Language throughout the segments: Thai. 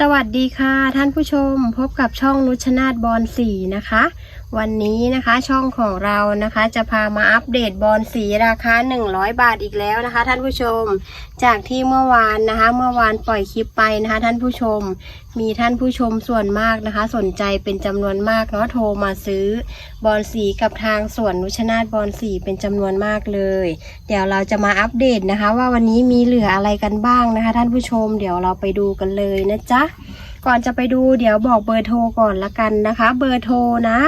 สวัสดีค่ะท่านผู้ชมพบกับช่องนุชนาทบอลสีนะคะ วันนี้นะคะช่องของเรานะคะจะพามาอัปเดตบอลสีราคา 100 บาทอีกแล้วนะคะ ท่านผู้ชมจากที่เมื่อวานนะคะ เมื่อวานปล่อยคลิปไปนะคะ ท่านผู้ชม มีท่านผู้ชมส่วนมากนะคะ สนใจเป็นจำนวนมากเนาะโทรมาซื้อบอลสีกับทางสวนนุชนาธบอลสีเป็นจำนวนมากเลย เดี๋ยวเราจะมาอัปเดตนะคะ ว่าวันนี้มีเหลืออะไรกันบ้างนะคะ ท่านผู้ชม เดี๋ยวเราไปดูกันเลยนะจ๊ะ ก่อนจะไปดูเดี๋ยวบอกเบอร์โทรก่อนละกันนะคะ เบอร์โทรนะ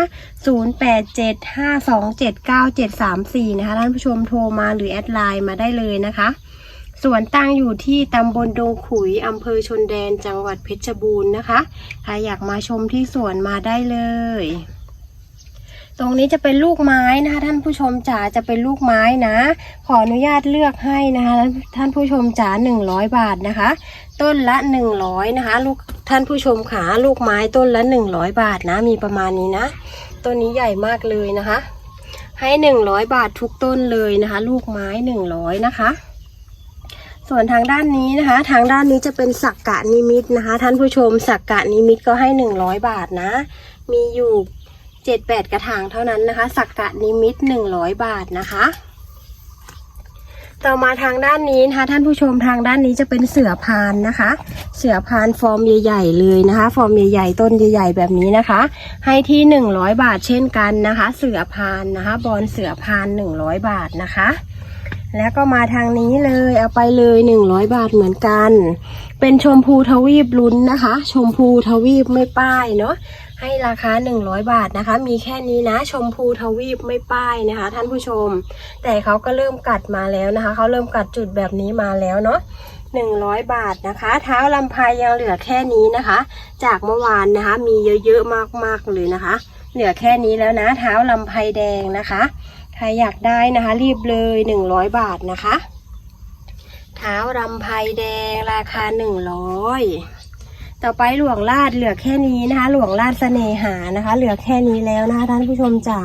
0875279734 นะคะท่านผู้ชมโทรมาหรือแอดไลน์มาได้เลยนะคะสวนตั้งอยู่ที่ตำบลดงขุยอำเภอชนแดนจังหวัดเพชรบูรณ์นะคะใครอยากมาชมที่สวนมาได้เลย ตรงนี้จะเป็นลูกไม้นะคะ ท่านผู้ชมจ๋าจะเป็นลูกไม้นะ ขออนุญาตเลือกให้นะคะ ท่านผู้ชมจ๋า100 บาทนะคะ ต้นละ 100นะคะ ลูก ท่านผู้ชมขาลูกไม้ต้นละ 100 บาทนะ มีประมาณนี้นะ ต้นนี้ใหญ่มากเลยนะคะ ให้ 100 บาททุกต้นเลยนะคะ ลูกไม้ 100 นะคะ ส่วนทางด้านนี้นะคะ ทางด้านนี้จะเป็นสักกะนิมิตนะคะ ท่านผู้ชมสักกะนิมิตก็ให้ 100 บาทนะ มีอยู่ 7-8 กระถางเท่านั้นนะคะ สักกะนิมิต 100 บาทนะคะ ต่อมาทางด้านนี้นะคะ ท่านผู้ชมทางด้านนี้จะเป็นเสือพานนะคะ เสือพานฟอร์มใหญ่ๆเลยนะคะ ฟอร์มใหญ่ๆต้นใหญ่ๆแบบนี้นะคะ ให้ที่ 100 บาทเช่นกันนะคะ เสือพานนะคะ บอลเสือพาน 100 บาทนะคะ แล้วก็มาทางนี้เลยเอาไปเลย 100 บาทเหมือนกัน เป็นชมพูทวีปลุ้นนะคะ ชมพูทวีปไม่ป้ายเนาะ ให้ราคา 100 บาทนะคะ มีแค่นี้นะ ชมพูทวีปไม่ป้ายนะคะ ท่านผู้ชม แต่เขาก็เริ่มกัดมาแล้วนะคะ เขาเริ่มกัดจุดแบบนี้มาแล้วเนาะ100 บาทนะคะ เท้าลำพายยังเหลือแค่นี้นะคะ จากเมื่อวานนะคะ มีเยอะๆมากๆเลยนะคะ เหลือแค่นี้แล้วนะ เท้าลำไพแดงนะคะ ใครอยากได้นะคะ รีบเลย 100 บาทนะคะ เท้าลำไพแดงราคา 100 ต่อไปหลวงลาดเหลือแค่นี้นะคะ หลวงลาดเสน่หานะคะ เหลือแค่นี้แล้วนะคะท่านผู้ชมจ๋า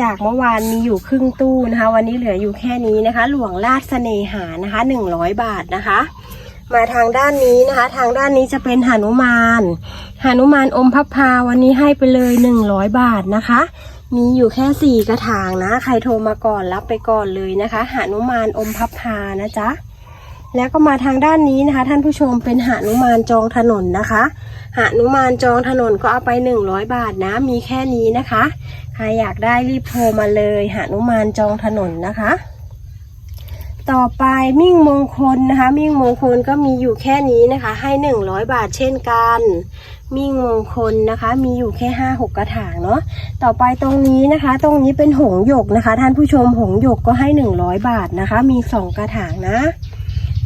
จากเมื่อวานมีอยู่ครึ่งตู้นะคะ วันนี้เหลืออยู่แค่นี้นะคะ หลวงลาดเสน่หานะคะหนึ่งร้อยบาทนะคะ มาทางด้านนี้นะคะ ทางด้านนี้จะเป็นหนุมานหนุมานอมพับพาวันนี้ให้ไปเลยหนึ่งร้อยบาทนะคะ มีอยู่แค่สี่กระถางนะ ใครโทรมาก่อนรับไปก่อนเลยนะคะหนุมานอมพับพานะจ๊ะ แล้วก็มาทางด้านนี้นะคะ ท่านผู้ชมเป็นหานุมานจองถนนนะคะหานุมานจองถนนก็เอาไป 100 บาทนะ มีแค่นี้นะคะ ใครอยากได้รีบโทรมาเลยหานุมานจองถนนนะคะ ต่อไปมิ่งมงคลนะคะ มิ่งมงคลก็มีอยู่แค่นี้นะคะ ให้ 100 บาทเช่นกัน มิ่งมงคลนะคะ มีอยู่แค่5 6กระถางเนาะต่อไปตรงนี้นะคะ ตรงนี้เป็นหงหยกนะคะ ท่านผู้ชมหงหยกก็ให้ 100 บาทนะคะ มี 2 กระถางนะ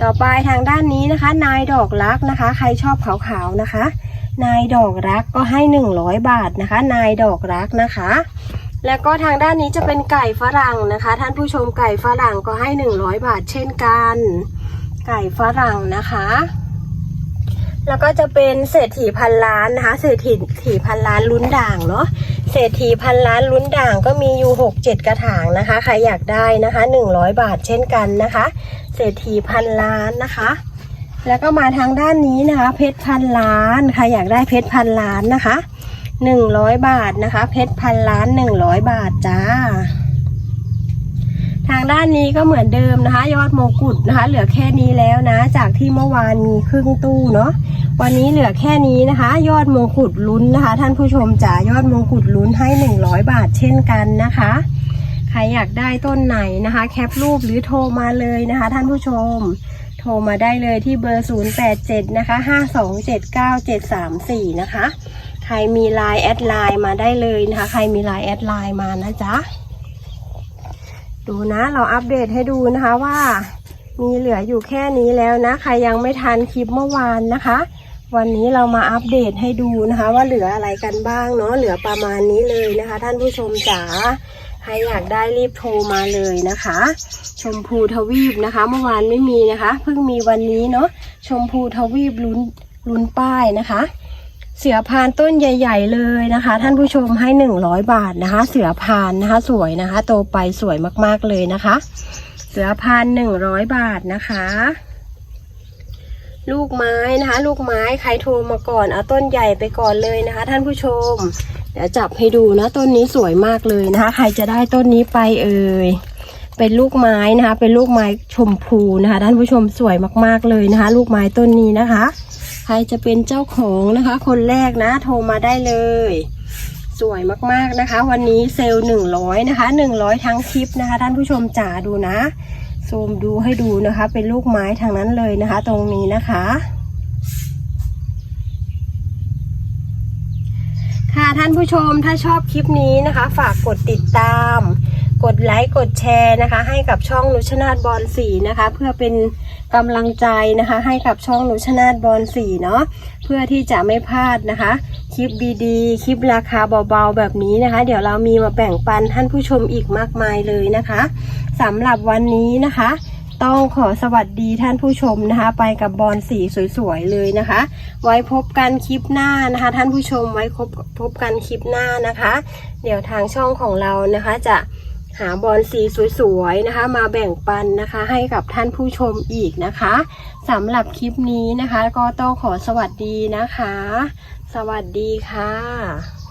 ต่อไปทางด้านนี้นะคะ นายดอกรักนะคะ ใครชอบขาวๆนะคะ นายดอกรักก็ให้ 100 บาทนะคะ นายดอกรักนะคะ แล้วก็ทางด้านนี้จะเป็นไก่ฝรั่งนะคะ ท่านผู้ชมไก่ฝรั่งก็ให้ 100 บาทเช่นกัน ไก่ฝรั่งนะคะแล้วก็จะเป็นเศรษฐีพันล้านนะคะ เศรษฐีถีพันล้านลุ้นด่างเนาะ เศรษฐีพันล้านลุ้นด่างก็มีอยู่หกเจ็ดกระถางนะคะ ใครอยากได้นะคะหนึ่งร้อยบาทเช่นกันนะคะ เศรษฐีพันล้านนะคะ แล้วก็มาทางด้านนี้นะคะ เพชรพันล้านใครอยากได้เพชรพันล้านนะคะหนึ่งร้อยบาทนะคะ เพชรพันล้านหนึ่งร้อยบาทจ้า ทางด้านนี้ก็เหมือนเดิมนะคะ ยอดมงกุฎนะคะ เหลือแค่นี้แล้วนะ จากที่เมื่อวานมีครึ่งตู้เนาะวันนี้เหลือแค่นี้นะคะ ยอดมงกุฎลุ้นนะคะ ท่านผู้ชมจ๋ายอดมงกุฎลุ้นให้ 100 บาทเช่นกันนะคะ ใครอยากได้ต้นไหนนะคะ แคปรูปหรือโทรมาเลยนะคะ ท่านผู้ชม โทรมาได้เลยที่เบอร์ 087 นะคะ 5279734 นะคะ ใครมีไลน์แอดไลน์มาได้เลยนะคะ ใครมีไลน์แอดไลน์มานะจ๊ะ ดูนะ เราอัปเดตให้ดูนะคะว่า มีเหลืออยู่แค่นี้แล้วนะ ใครยังไม่ทันคลิปเมื่อวานนะคะ วันนี้เรามาอัปเดตให้ดูนะคะ ว่าเหลืออะไรกันบ้างเนาะเหลือประมาณนี้เลยนะคะ ท่านผู้ชมจ๋าใครอยากได้รีบโทรมาเลยนะคะ ชมพูทวีปนะคะ เมื่อวานไม่มีนะคะ เพิ่งมีวันนี้เนาะชมพูทวีปลุ้นลุ้นป้ายนะคะ เสือพานต้นใหญ่ ๆ เลยนะคะ ท่านผู้ชมให้หนึ่งร้อยบาทนะคะ เสือพานนะคะ สวยนะคะ โตไปสวยมากๆเลยนะคะ เสือพานหนึ่งร้อยบาทนะคะ ลูกไม้นะคะ ลูกไม้ใครโทรมาก่อนเอาต้นใหญ่ไปก่อนเลยนะคะ ท่านผู้ชมเดี๋ยวจับให้ดูนะต้นนี้สวยมากเลยนะคะ ใครจะได้ต้นนี้ไปเอ่ยเป็นลูกไม้นะคะ เป็นลูกไม้ชมพูนะคะ ท่านผู้ชมสวยมากๆเลยนะคะ ลูกไม้ต้นนี้นะคะใค รจะเป็นเจ้าของนะคะ คนแรกนะโทรมาได้เลย สวยมากๆนะคะ วันนี้เซลล์หนึ่งร้อยนะคะหนึ่งร้อยทั้งคลิปนะคะ ท่านผู้ชมจ๋าดูนะซูมดูให้ดูนะคะ เป็นลูกไม้ทางนั้นเลยนะคะ ตรงนี้นะคะค่ะท่านผู้ชมถ้าชอบคลิปนี้นะคะ ฝากกดติดตาม กดไลค์กดแชร์นะคะ ให้กับช่องนุชนาธบอลสีนะคะ เพื่อเป็นกำลังใจนะคะ ให้กับช่องนุชนาธบอลสีเนาะเพื่อที่จะไม่พลาดนะคะ คลิปดีๆ คลิปราคาเบาๆแบบนี้นะคะ เดี๋ยวเรามีมาแบ่งปันท่านผู้ชมอีกมากมายเลยนะคะสำหรับวันนี้นะคะ ต้องขอสวัสดีท่านผู้ชมนะคะ ไปกับบอลสีสวยๆเลยนะคะ ไว้พบกันคลิปหน้านะคะ ท่านผู้ชมไว้พบพบกันคลิปหน้านะคะ เดี๋ยวทางช่องของเรานะคะจะ หาบอลสีสวยๆนะคะ มาแบ่งปันนะคะ ให้กับท่านผู้ชมอีกนะคะสำหรับคลิปนี้นะคะ ก็ต้องขอสวัสดีนะคะ สวัสดีค่ะ